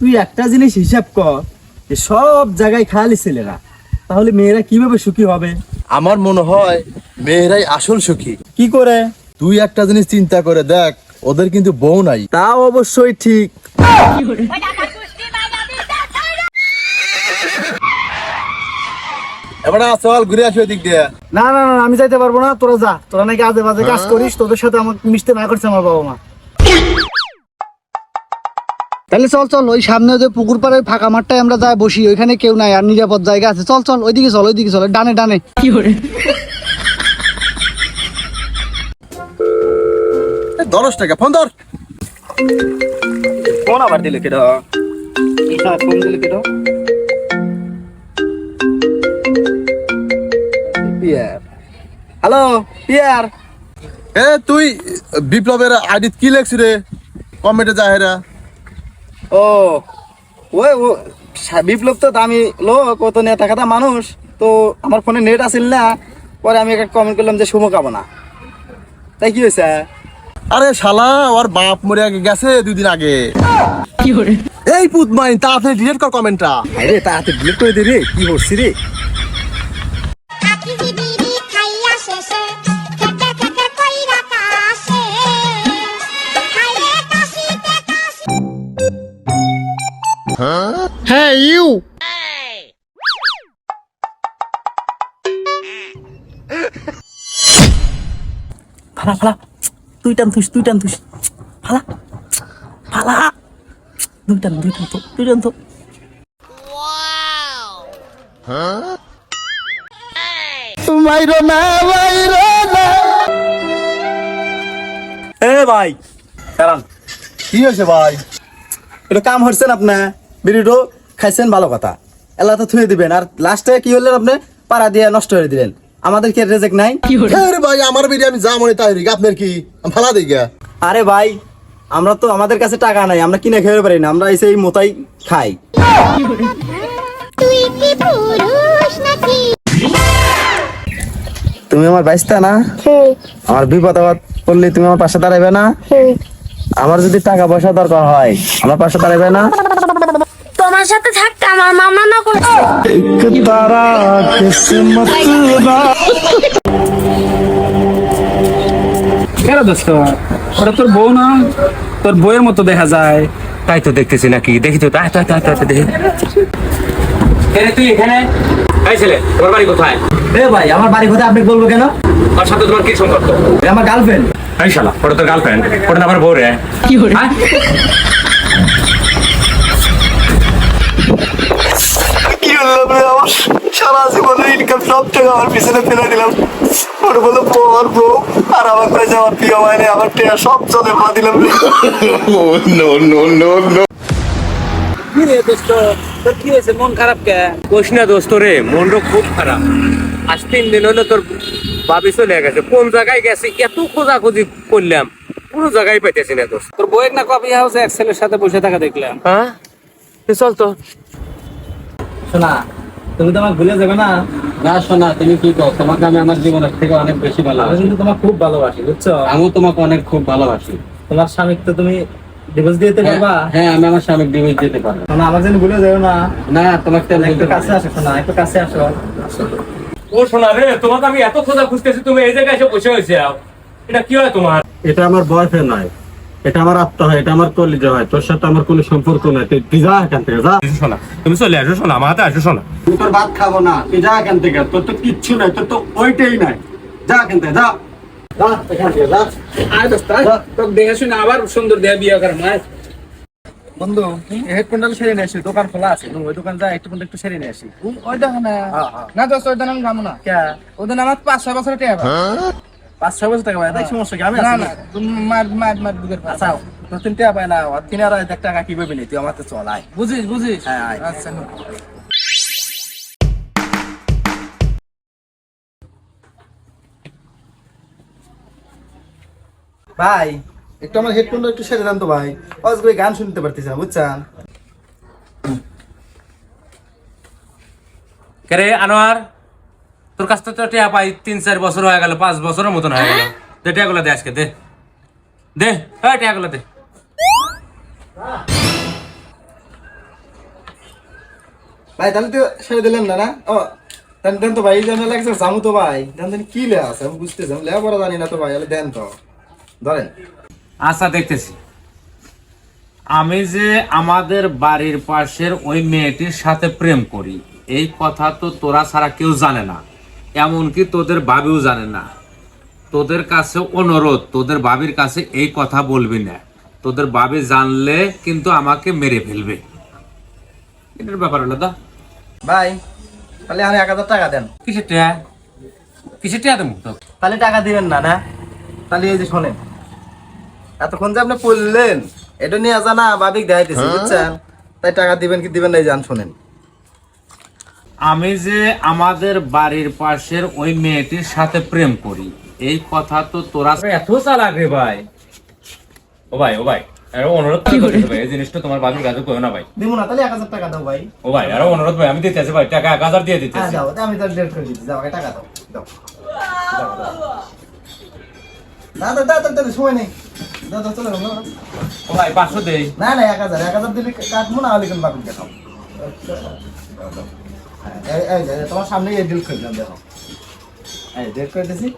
তুই একটা জিনিস হিসাব কর যে সব জায়গায় খালি ছেলেরা। তাহলে মেয়েরা কীভাবে সুখী হবে? আমার মনে হয় মেয়েরাই আসল সুখী। কি করে? তুই একটা জিনিস চিন্তা করে দেখ ওদের কিন্তু বউ নাই। তা অবশ্যই ঠিক। এবার চল ঘুরে আসি ওই দিক দিয়ে। না না না আমি যাইতে পারব না। তোরা যা। তোরা নাকি আজে বাজে কাজ করিস তোদের সাথে আমাকে মিশতে না করছে আমার বাবা মা তাহলে চল চল ওই সামনে যে পুকুর পাড়ের ফাঁকা মাঠটায় আমরা যাই বসি ওইখানে কেউ নাই আর নিরাপদ জায়গা আছে। চল চল ওইদিকে চল ওইদিকে চল ডানে ডানে। এ, দশ টাকা ফোন ধর। কোন আবার দিলে কেডা? Hello peer. এ তুই বিপ্লবের আইডিত কি লেখছি রে? কমেন্টে যাহেরা ও ওই ও বিপ্লব তো দামি লোক ও তো নেতা খাতা মানুষ। তো আমার ফোনে নেট আসিল না পরে আমি একটা কমেন্ট করলাম যে শুভকামনা তাই কি হয়েছে? আরে শালা ওর বাপ মরে আগে গেছে দুই দিন আগে এই পুত মাইন তাড়াতাড়ি ডিলিট কর কমেন্টটা আরে তাড়াতাড়ি ডিলিট করে দে রে কি করছি রে? ফালা ফালা। তুই টান তুই তুই টান তুই। ফালা ফালা। দুই টান দুই টান তো দুই টান তো। মাইরো না মাইরো না এ ভাই কি হয়েছে ভাই? এটা কাম হচ্ছেন আপনার বিড়িটো খাইছেন ভালো কথা। এলা তো থুয়ে দিবেন। আর লাস্টে কি হলেন আপনি? পাড়া দিয়ে নষ্ট করে দিলেন। আমাদের কি রেজেক নাই? আরে ভাই আমার বেরিয়ে আমি যা মনে তাই আপনার কি? দিই গা আরে ভাই আমরা তো আমাদের কাছে টাকা নাই আমরা কিনে খেতে পারি না আমরা এসে এই মোতাই খাই। তুই কি পুরুষ নাকি? তুমি আমার বাইসতা না? আমার বিপদ আপদ পড়লে তুমি আমার পাশে দাঁড়াবে না? আমার যদি টাকা পয়সা দরকার হয় আমার পাশে দাঁড়াবে না? তোমার সাথে থাকতে আমার মামা না করছে কেন দোস্ত? ওটা তোর বউ না? তোর বইয়ের মতো দেখা যায়। তাই তো দেখতেছি নাকি? দেখি তো তাই তাই তাই তাই দেখি। এরে তুই এখানে? এই ছেলে তোমার বাড়ি কোথায়? এ ভাই আমার বাড়ি কোথায়? আপনি বলব কেন? সাথে তোমার কি সম্পর্ক? আমার গার্লফ্রেন্ড এই শালা ওটা তোর গার্লফ্রেন্ড ওটা আমার বউ রে কি সব টাকা আমার পিছনে ফেলে দিলাম। ওর বলে আর বউ। আর আমার কাছে আমার প্রিয় মাইনে আমার টেয়া সব চলে ভা দিলাম। রে কি রে দোস্ত তোর কি হয়েছে? মন খারাপ কে? কোশ না দোস্ত রে মনটা খুব খারাপ। আজ তিন দিন হলো তোর ভাবি চলে গেছে। কোন জায়গায় গেছে? এত খোঁজাখুঁজি করলাম। কোনো জায়গায় পাইতেছি না দোস্ত। তোর বইয়ের না কপি হাউসে এক ছেলের সাথে বসে থাকা দেখলাম। হ্যাঁ? চল তো। শোনা তুমি তো আমাকে ভুলে যাবে না? না শোনা তুমি কি তোমাকে আমি আমার জীবনের থেকে অনেক বেশি আমি ভালোবাসি কিন্তু তোমাকে খুব ভালোবাসি বুঝছ? আমিও তোমাকে অনেক খুব ভালোবাসি। তোমার স্বামীকে তো তুমি ডিভোর্স দিতে পারবা? হ্যাঁ আমি আমার স্বামীকে ডিভোর্স দিতে পারব। শোনা আমার জন্য ভুলে যাবে না। না তোমাকে তো একটু কাছে আসো শোনা একটু কাছে আসো। ও শোনা রে তোমাকে আমি এত খোঁজা খুঁজতেছি তুমি এই জায়গায় এসে বসে হয়েছে। এটা কি হয় তোমার? এটা আমার বয়ফ্রেন্ড নয় এটা আমার আত্মা হয় এটা আমার কলিজা হয় তোর সাথে আমার কোনো সম্পর্ক নাই। তুই যা এখান থেকে যা। শোনা তুমি চলে আসো শোনা আমার হাতে আসো শোনা। তুই তোর ভাত খাব না তুই যা এখান থেকে তোর তো কিচ্ছু নাই তোর তো ওইটাই নাই। যা এখান থেকে যা। যা এখান থেকে যা। আয় দোস্ত তোকে দেখে শুনে আবার সুন্দর দেহ বিয়ে করার মায় বন্ধু হেডফোনটা সেরে নিয়ে আসি দোকান খোলা আছে ওই দোকান যা একটু একটু সেরে নিয়ে আসি। ওই দেখো না না দোস্ত ওই আমি যাব না। কে? ওই আমার পাঁচ ছয় বছর টেয়া পাঁচ ছয় বছর টাকা পায় তাই সমস্যা কি আমি না না তুমি মার মার মার দুধের পাঁচ আচ্ছা টাকা পায় না তিন আর এক টাকা কি পাবি নি তুই আমার তো চলাই বুঝিস বুঝিস? হ্যাঁ, আচ্ছা ভাই একটু আমার হেডফোনটা একটু সেরে দেন তো ভাই। অজ করে গান শুনতে পারতেছি না বুঝছেন? কে রে আনোয়ার? তোর কাছ থেকে তো টিয়া পাই তিন চার বছর হয়ে গেল পাঁচ বছরের মতন হয়ে গেল। দে টিয়াগুলো দে আজকে দে। দে হ্যাঁ টিয়াগুলো দে। ভাই তাহলে তো দিলেন না না? ও দেন তো ভাই জানা লাগছে জামু তো ভাই। দেন দেন কি লে আছে? আমি বুঝতেছি আমি লেয়া পড়া জানি না তো ভাই দেন তো। ধরেন। আচ্ছা দেখতেছি। আমি যে আমাদের বাড়ির পাশের ওই মেয়েটির সাথে প্রেম করি এই কথা তো তোরা ছাড়া কেউ জানে না। এমনকি তোদের বাবিও জানে না। তোদের কাছে অনুরোধ তোদের বাবির কাছে এই কথা বলবি না। তোদের বাবি জানলে কিন্তু আমাকে মেরে ফেলবে। এটার ব্যাপার হলো দা ভাই তাহলে আমি এক হাজার টাকা দেন। কিসের টিয়া কিসের টিয়া দেবো তো তাহলে টাকা দিবেন না না? তাহলে এই যে শোনেন এতক্ষণ যে আপনি পড়লেন এটা নিয়ে জানা বাবিক দেখাইতেছি বুঝছেন? তাই টাকা দিবেন কি দিবেন না এই জান শোনেন। আমি যে আমাদের বাড়ির পাশের ওই মেয়েটির সাথে প্রেম করি। এই কথা তো তোরা এত চালাক রে ভাই। ও ভাই ও ভাই আরও অনুরোধ করে? ভাই এই জিনিসটা তোমার বাবির কাছে কইও না ভাই। দিব না তাহলে এক হাজার টাকা দাও ভাই। ও ভাই আরও অনুরোধ ভাই আমি দিতেছি ভাই টাকা এক হাজার দিয়ে হ্যাঁ দিতেছি আমি তো ডেট করে টাকা দাও দাও। দাও সময় নেই। দাও দাও চলে যাও, ও ভাই পাঁচশো দেই। না না এক হাজার এক হাজার দিলে কাটবো না হলে কিন্তু এই যে তোমার সামনে এই ডিল দেখো। এই ডিল করে দিছি।